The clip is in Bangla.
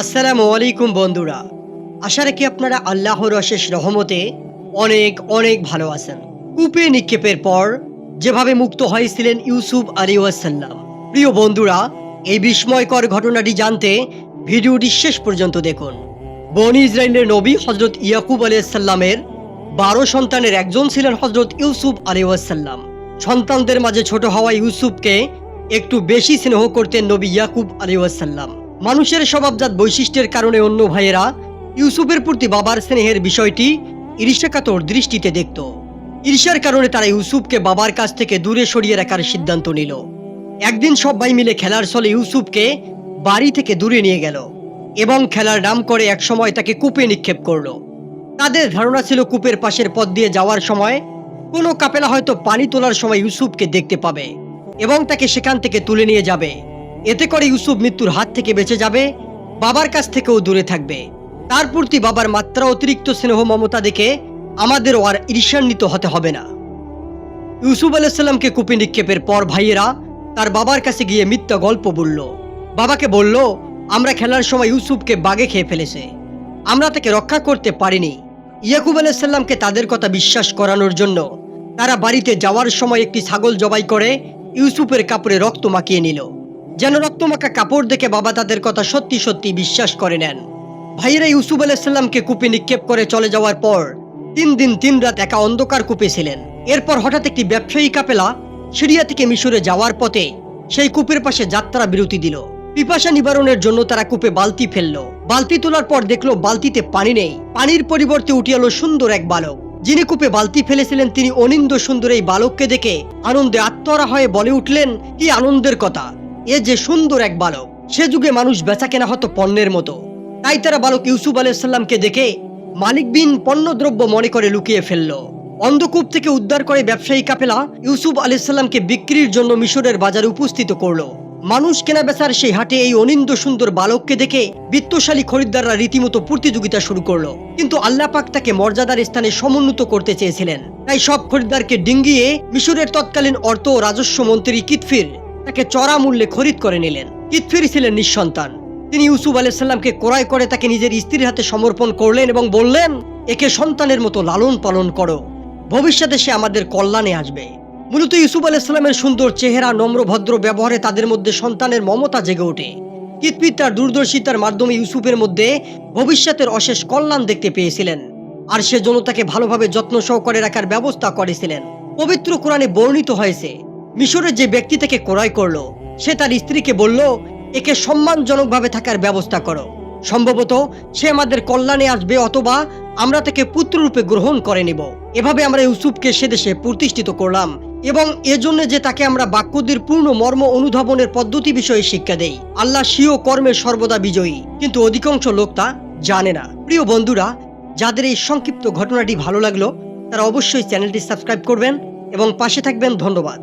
আসসালামু আলাইকুম বন্ধুরা। আশা রাখি আপনারা আল্লাহর অশেষ রহমতে অনেক অনেক ভালো আছেন। কূপে নিক্ষেপের পর যেভাবে মুক্ত হয়েছিলেন ইউসুফ আলী ওয়াসাল্লাম। প্রিয় বন্ধুরা, এই বিস্ময়কর ঘটনাটি জানতে ভিডিওটি শেষ পর্যন্ত দেখুন। বনি ইসরায়েলের নবী হজরত ইয়াকুব আলিয়াল্লামের বারো সন্তানের একজন ছিলেন হজরত ইউসুফ আলী ওয়াসাল্লাম। সন্তানদের মাঝে ছোট হওয়া ইউসুফকে একটু বেশি স্নেহ করতেন নবী ইয়াকুব আলী ওয়াসাল্লাম। মানুষের স্বভাবজাত বৈশিষ্ট্যের কারণে অন্য ভাইয়েরা ইউসুফের প্রতি বাবার স্নেহের বিষয়টি ঈর্ষাকাতর দৃষ্টিতে দেখত। ঈর্ষার কারণে তারা ইউসুফকে বাবার কাছ থেকে দূরে সরিয়ে রাখার সিদ্ধান্ত নিল। একদিন সবাই মিলে খেলার ছলে ইউসুফকে বাড়ি থেকে দূরে নিয়ে গেল এবং খেলার নাম করে একসময় তাকে কূপে নিক্ষেপ করল। তাদের ধারণা ছিল কূপের পাশের পথ দিয়ে যাওয়ার সময় কোনো কাপেলা হয়তো পানি তোলার সময় ইউসুফকে দেখতে পাবে এবং তাকে সেখান থেকে তুলে নিয়ে যাবে। এতে করে ইউসুফ মৃত্যুর হাত থেকে বেঁচে যাবে, বাবার কাছ থেকেও দূরে থাকবে। তার প্রতি বাবার মাত্রা অতিরিক্ত স্নেহ মমতা দেখে আমাদেরও আর ঈর্ষান্বিত হতে হবে না। ইউসুফ আলাইসাল্লামকে কূপে নিক্ষেপের পর ভাইয়েরা তার বাবার কাছে গিয়ে মিথ্যা গল্প বলল। বাবাকে বলল, আমরা খেলার সময় ইউসুফকে বাগে খেয়ে ফেলেছে। আমরা তাকে রক্ষা করতে পারিনি। ইয়াকুব আলাইসাল্লামকে তাদের কথা বিশ্বাস করানোর জন্য তারা বাড়িতে যাওয়ার সময় একটি ছাগল জবাই করে ইউসুফের কাপড়ে রক্ত মাখিয়ে নিল। যেন রক্তমাখা কাপড় দেখে বাবা তাদের কথা সত্যি সত্যি বিশ্বাস করে নেন। ভাইয়েরা ইউসুফ আলাইসাল্লামকে কূপে নিক্ষেপ করে চলে যাওয়ার পর তিন দিন তিন রাত একা অন্ধকার কূপে ছিলেন। এরপর হঠাৎ একটি ব্যবসায়ী কাপেলা সিরিয়া থেকে মিশরে যাওয়ার পথে সেই কূপের পাশে যাত্রা বিরতি দিল। পিপাসা নিবারণের জন্য তারা কূপে বালতি ফেলল। বালতি তোলার পর দেখল বালতিতে পানি নেই। পানির পরিবর্তে উঠে এলো সুন্দর এক বালক। যিনি কূপে বালতি ফেলেছিলেন, তিনি অনিন্দ সুন্দর এই বালককে দেখে আনন্দে আত্মহারা হয়ে বলে উঠলেন, কি আনন্দের কথা! এ যে সুন্দর এক বালক, সে যুগে মানুষ বেচা কেনা হতো পণ্যের মতো। তাই তারা বালক ইউসুফ আলাইসাল্লামকে দেখে মালিক বিন পণ্যদ্রব্য মনে করে লুকিয়ে ফেলল। অন্ধকূপ থেকে উদ্ধার করে ব্যবসায়ী কাপেলা ইউসুফ আলাইসাল্লামকে বিক্রির জন্য মিশরের বাজারে উপস্থিত করল। মানুষ কেনা বেচার সেই হাটে এই অনিন্দ সুন্দর বালককে দেখে বিত্তশালী খরিদ্দাররা রীতিমতো প্রতিযোগিতা শুরু করল। কিন্তু আল্লাহ পাক তাকে মর্যাদার স্থানে সমুন্নত করতে চেয়েছিলেন। তাই সব খরিদ্দারকে ডিঙ্গিয়ে মিশরের তৎকালীন অর্থ ও রাজস্ব মন্ত্রী কিতফির তাকে চড়া মূল্যে খরিদ করে নিলেন। কিতফির ছিলেন নিঃসন্তান। তিনি ইউসুফ আলাইসাল্লামকে ক্রয় করে তাকে নিজের স্ত্রীর হাতে সমর্পণ করলেন এবং বললেন, একে সন্তানের মতো লালন পালন করো। ভবিষ্যতে সে আমাদের কল্যাণে আসবে। মূলত ইউসুফ আলাইসাল্লামের সুন্দর চেহারা, নম্র, ভদ্র ব্যবহারে তাদের মধ্যে সন্তানের মমতা জেগে ওঠে। কিতপিত তার দূরদর্শিতার মাধ্যমে ইউসুফের মধ্যে ভবিষ্যতের অশেষ কল্যাণ দেখতে পেয়েছিলেন। আর সেজন্য তাকে ভালোভাবে যত্ন সহকারে রাখার ব্যবস্থা করেছিলেন। পবিত্র কোরআনে বর্ণিত হয়েছে মিশরের যে ব্যক্তি থেকে ক্রয় করল, সে তার স্ত্রীকে বলল, একে সম্মানজনকভাবে থাকার ব্যবস্থা করো। সম্ভবত সে আমাদের কল্যাণে আসবে অথবা আমরা তাকে পুত্ররূপে গ্রহণ করে নেব। এভাবে আমরা ইউসুফকে সে দেশে প্রতিষ্ঠিত করলাম এবং এজন্য যে তাকে আমরা বাক্যদের পূর্ণ মর্ম অনুধাবনের পদ্ধতি বিষয়ে শিক্ষা দেই। আল্লাহ স্বীয় কর্মের সর্বদা বিজয়ী, কিন্তু অধিকাংশ লোক তা জানে না। প্রিয় বন্ধুরা, যাদের এই সংক্ষিপ্ত ঘটনাটি ভালো লাগল, তারা অবশ্যই চ্যানেলটি সাবস্ক্রাইব করবেন এবং পাশে থাকবেন ধন্যবাদ।